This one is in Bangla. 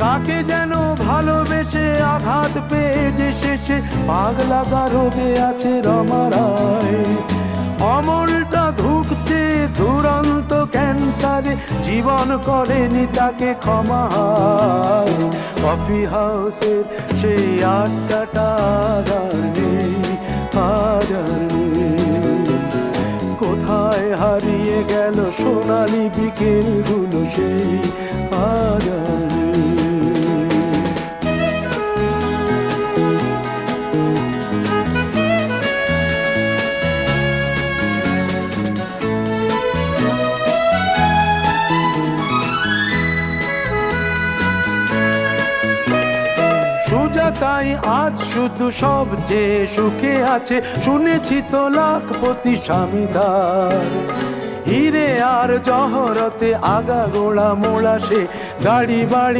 কাকে যেন ভালোবেসে আঘাত পেয়ে যে শেষে পাগলা রোগে আছে রমারায় অমলটা ধুকছে দুরন্ত ক্যান্সারে, জীবন করেনি তাকে ক্ষমা। কফি হাউসের সেই আর কোথায় হারিয়ে গেল সোনালি বিকেলগুলো সেই সুজাতাই, আজ শুধু সব যে সুখে আছে, শুনেছি তো লাখপতি স্বামী হিরে আর জহরতে আগা গোড়া মোড়া সে গাড়ি বাড়ি